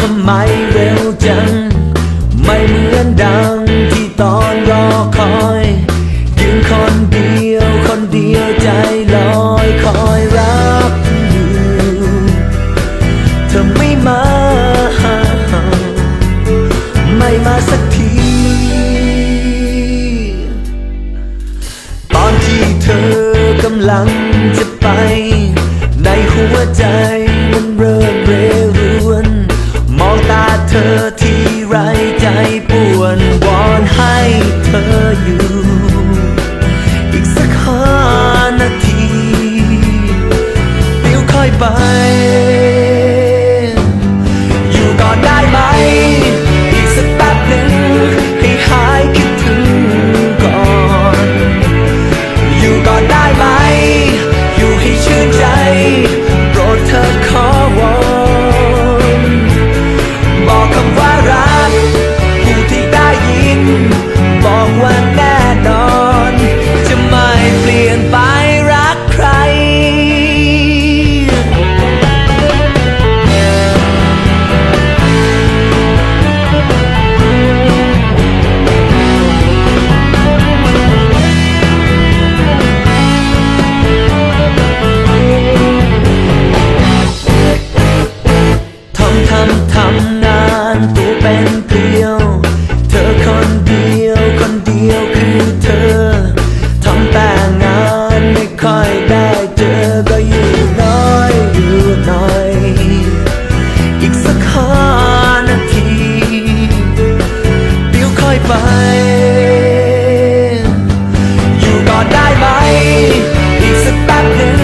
ทำไมเร็วจัง ทำทำทำงานตัวเป็นเกลียว เธอคนเดียวคนเดียวคือเธอทำแต่งานไม่ค่อยได้เจอก็อยู่น้อยอยู่น่อย อีกสักห้านาทีเดี๋ยวค่อยไป อยู่ก่อนได้ไหม อีกสักแป๊บหนึ่ง